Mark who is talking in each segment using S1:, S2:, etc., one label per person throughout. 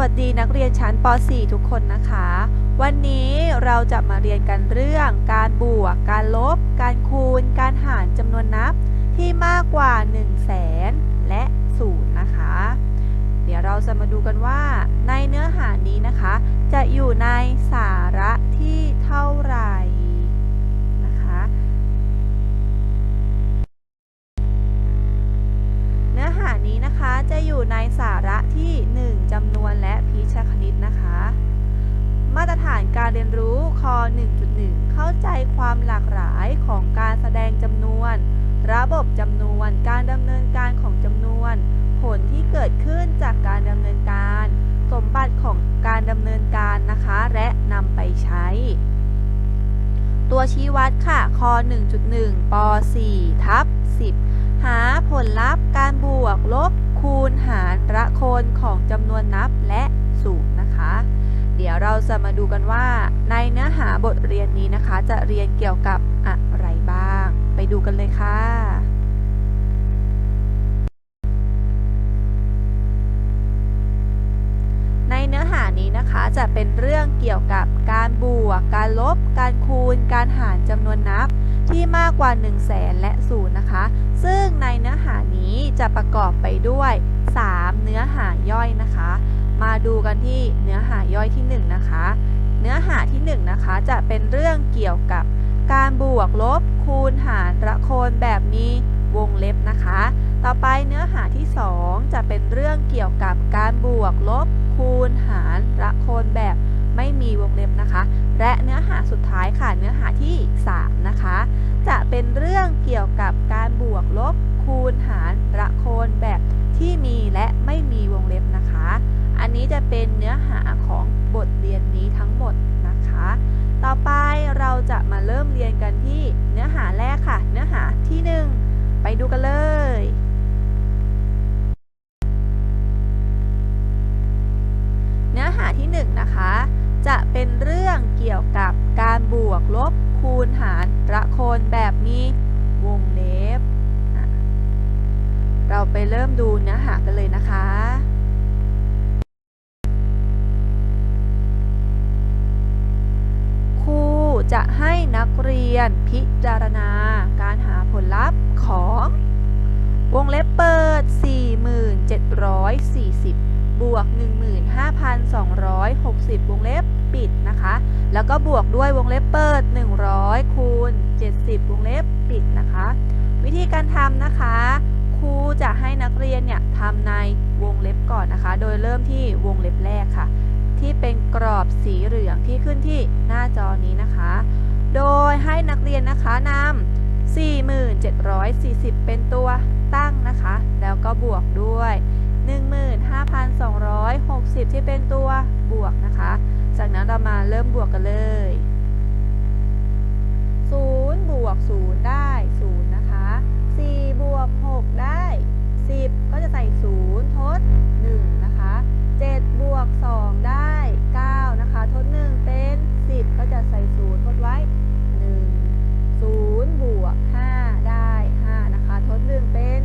S1: วัสดีนักเรียนชั้นป .4 ทุกคนนะคะ วันนี้เราจะมาเรียนกันเรื่องการบวก การลบ การคูณ การหารจำนวนนับที่มากกว่า 1 0 0 0 0แสนและ0นะคะ เดี๋ยวเราจะมาดูกันว่า ในเนื้อหานี้นะคะ จะอยู่ในสาระที่เท่าไหร่ จะอยู่ในสาระที่ 1จำนวนและพิชคณิตนะคะ มาตรฐานการเรียนรู้คอ1.1 เข้าใจความหลากหลายของการแสดงจำนวน ระบบจำนวน การดำเนินการของจำนวน ผลที่เกิดขึ้นจากการดำเนินการ สมบัติของการดำเนินการนะคะ และนำไปใช้ ตัวชี้วัดค่ะคอ1.1ป 4 ทับ10หาผลลัพธ์การบวกลบ คูณหารละโคนของจำนวนนับและสูตรนะคะ เดี๋ยวเราจะมาดูกันว่า ในเนื้อหาบทเรียนนี้นะคะ จะเรียนเกี่ยวกับอะไรบ้าง ไปดูกันเลยค่ะในเนื้อหานี้นะคะจะเป็นเรื่องเกี่ยวกับการบวก การลบ การคูณ การหารจำนวนนับ ที่มากกว่า 1 0 0 0 0แสนและศูนย์นะคะ ซึ่งในเนื้อหานี้จะประกอบไปด้วย 3 เนื้อหาย่อยนะคะ มาดูกันที่เนื้อหาย่อยที่ 1 นะคะ เนื้อหาที่ 1 นะคะ จะเป็นเรื่องเกี่ยวกับการบวกลบคูณหารละโคนแบบมีวงเล็บนะคะ ต่อไปเนื้อหาที่ 2 จะเป็นเรื่องเกี่ยวกับการบวกลบคูณหารละโคนแบบไม่มีวงเล็บนะคะ และเนื้อหาสุดท้ายค่ะ เนื้อหาที่ 3 นะคะ จะเป็นเรื่องเกี่ยวกับการบวกลบ คูณหารละโคนแบบที่มีและไม่มีวงเล็บนะคะ อันนี้จะเป็นเนื้อหาของบทเรียนนี้ทั้งหมดนะคะ ต่อไปเรา จะมาเริ่มเรียนกันที่เนื้อหาแรกค่ะ เนื้อหาที่ 1 ไปดูกันเลย เนื้อหาที่ 1 นะคะ จะเป็นเรื่องเกี่ยวกับการบวกลบคูณหารละโคนแบบมีวงเล็บ เราไปเริ่มดูเนื้อหากันเลยนะคะ จะให้นักเรียนพิจารณาการหาผลลัพธ์ของ วงเล็บเปิด 4740 บวก 15,260 วงเล็บปิดนะคะ แล้วก็บวกด้วยวงเล็บเปิด 100 คูณ 70 วงเล็บปิดนะคะ วิธีการทำนะคะครูจะให้นักเรียนเนี่ยทำในวงเล็บก่อนนะคะ โดยเริ่มที่วงเล็บแรกค่ะ ที่เป็นกรอบสีเหลืองที่ขึ้นที่หน้าจอนี้นะคะ โดยให้นักเรียนนะคะนำ4740 เป็นตัวตั้งนะคะ แล้วก็บวกด้วย 15,260 ที่เป็นตัวบวกนะคะ จากนั้นเรามาเริ่มบวกกันเลย0บวก0ได้0นะคะ4บวก6ได้ 10 ก็จะใส่0ทด 1 7 บวก 2 ได้ 9 นะคะ ทด 1 เป็น 10 ก็จะใส่0ทดไว้ 1 0 บวก 5 ได้ 5 นะคะ ทด 1 เป็น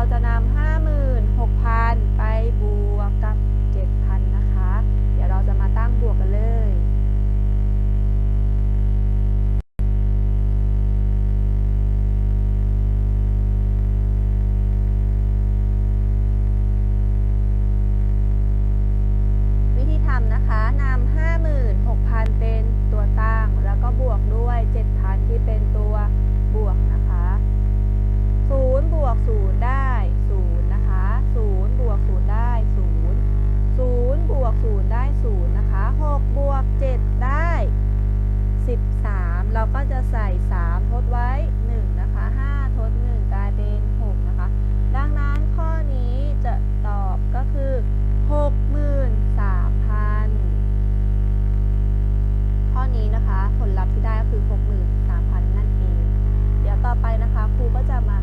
S1: เราจะนำ56,000 ไปบวกกับ 7,000 นะคะ เดี๋ยวเราจะมาตั้งบวกกันเลย ก็จะใส่ 3 ทดไว้ 1 นะคะ 5 ทด 1 กลายเป็น 6 นะคะ ดังนั้นข้อนี้จะตอบก็คือ 63,000 ข้อนี้นะคะ ผลลัพธ์ที่ได้ก็คือ 63,000 นั่นเอง เดี๋ยวต่อไปนะคะครูก็จะมา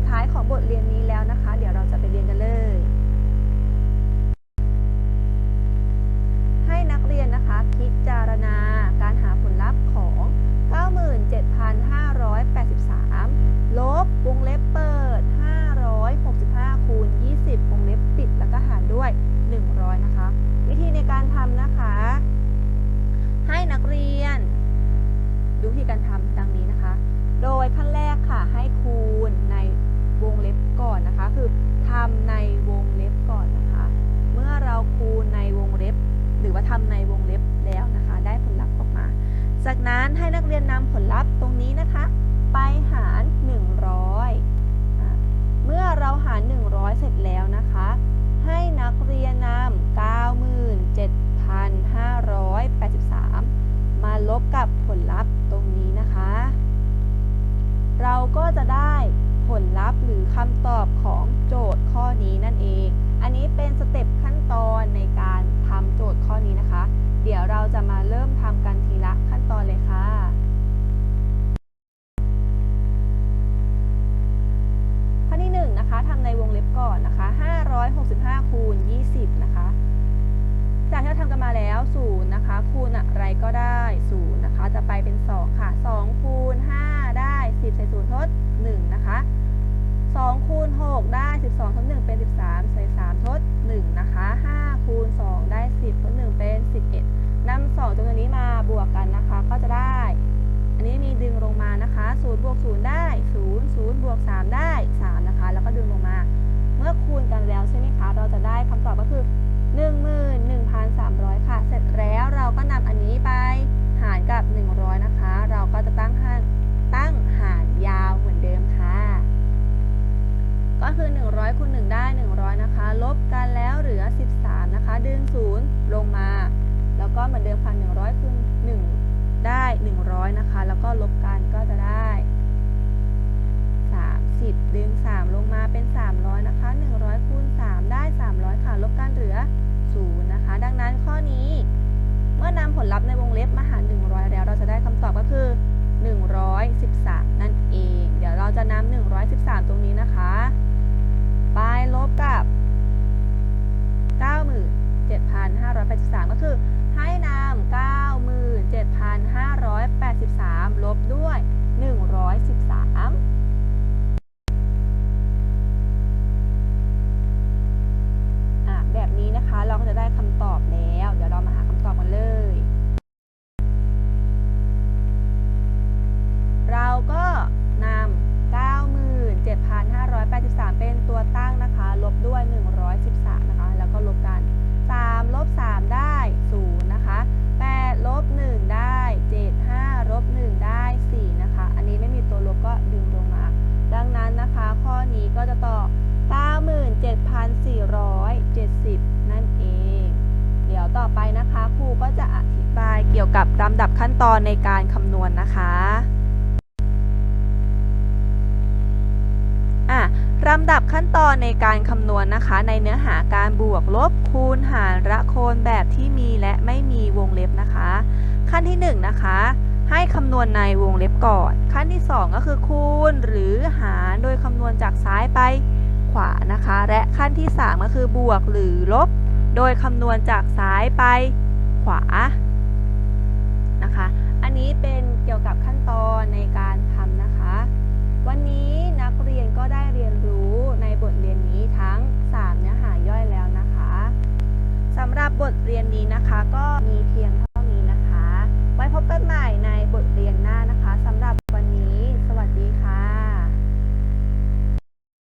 S1: ดท้ายของบทเรียนนี้แล้วนะคะ เดี๋ยวเราจะไปเรียนกันเลย จะได้ผลลัพธ์หรือคำตอบของโจทย์ข้อนี้นั่นเอง อันนี้เป็นสเต็ปขั้นตอนในการทำโจทย์ข้อนี้นะคะ เดี๋ยวเราจะมาเริ่มทำกันทีละขั้นตอนเลยค่ะข้อที่1นะคะทำในวงเล็บก่อนนะคะ 565 คูณ 20 นะคะ จากที่เราทำกันมาแล้ว0นะคะคูณอะไรก็ได้0นะคะจะไป 6 ได้ 12ทด1เป็น 13 ใส่3ทด1นะคะ5คูณ2ได้ 10ทด1เป็น 11นำ2จำนวนนี้มาบวกกันนะคะ ก็จะได้ อันนี้มีดึงลงมานะคะ0บวก0ได้ 0 0บวก3ได้3นะคะ แล้วก็ดึงลงมา เมื่อคูณกันแล้วใช่ไหมคะ เราจะได้คำตอบก็คือ 11,300 ค่ะ เสร็จแล้วเราก็นำอันนี้ไป ลบกันแล้วเหลือ 13 นะคะ ดึง 0 ลงมา แล้วก็เหมือนเดิมค่ะ100คูณ1ได้ 100 นะคะ แล้วก็ลบกันก็จะได้ 30 ดึง 3 ลงมาเป็น 300 นะคะ 100คูณ3ได้ 300 ค่ะ ลบกันเหลือ 0 นะคะ ดังนั้นข้อนี้ เมื่อนำผลลัพธ์ในวงเล็บมาหาร 100 แล้วเราจะได้คำตอบก็คือ 113 นั่นเอง เดี๋ยวเราจะนำ113 ตรงนี้นะคะ ไปลบกับ 97,583 ก็คือให้นำ97,583 ลบด้วย 113อะแบบนี้นะคะเราก็จะได้คำตอบ ไปนะคะครูก็จะอธิบายเกี่ยวกับลำดับขั้นตอนในการคำนวณนะคะอะลำดับขั้นตอนในการคำนวณนะคะ ในเนื้อหาการบวกลบคูณหารละโคนแบบที่มีและไม่มีวงเล็บนะคะ ขั้นที่1นะคะให้คำนวณในวงเล็บก่อน ขั้นที่ 2 ก็คือคูณหรือหารโดยคำนวณจากซ้ายไปขวานะคะ และขั้นที่ 3 ก็คือบวกหรือลบ โดยคำนวณจากซ้ายไปขวานะคะ อันนี้เป็นเกี่ยวกับขั้นตอนในการทำนะคะ วันนี้นักเรียนก็ได้เรียนรู้ในบทเรียนนี้ทั้ง 3 เนื้อหาย่อยแล้วนะคะสำหรับบทเรียนนี้นะคะก็มีเพียงเท่านี้นะคะ ไว้พบกันใหม่ในบทเรียนหน้านะคะสำหรับ